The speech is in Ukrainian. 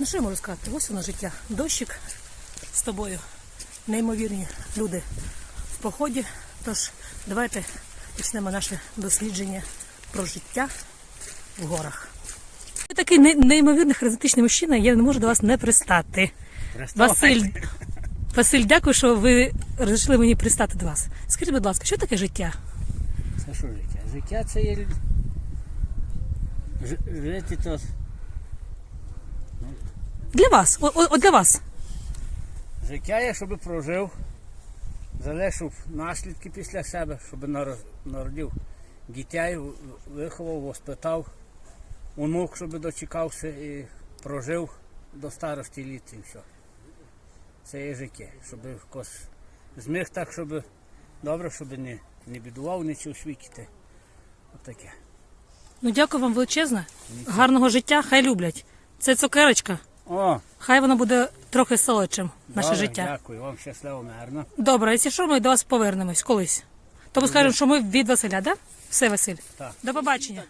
Ну що я можу сказати? Ось воно життя. Дощик з тобою. Неймовірні люди в поході. Тож давайте почнемо наше дослідження про життя в горах. Ви такий неймовірний харизматичний мужчина, я не можу до вас не пристати. Василь, Василь, дякую, що ви розрішили мені пристати до вас. Скажіть, будь ласка, що таке життя? Це що життя? Життя це є ж- жити то Для вас, о, о, для вас. життя є, щоб прожив, залишив наслідки після себе, щоб наро- народив дітей, виховав, воспитав, онук, щоб дочекався і прожив до старості літ і все. Це є життя, щоб якось зміг так, щоб добре, щоб не, не бідував нічого світі. Отаке. Ну дякую вам величезне. Гарного життя, хай люблять. Це цукерочка. О, Хай воно буде трохи солодшим, наше добре, життя. Дякую, вам щасливо, мирно. Добре, якщо що, ми до вас повернемось колись. Тому скажемо, що ми від Василя, да? Все, Василь. Так. До побачення.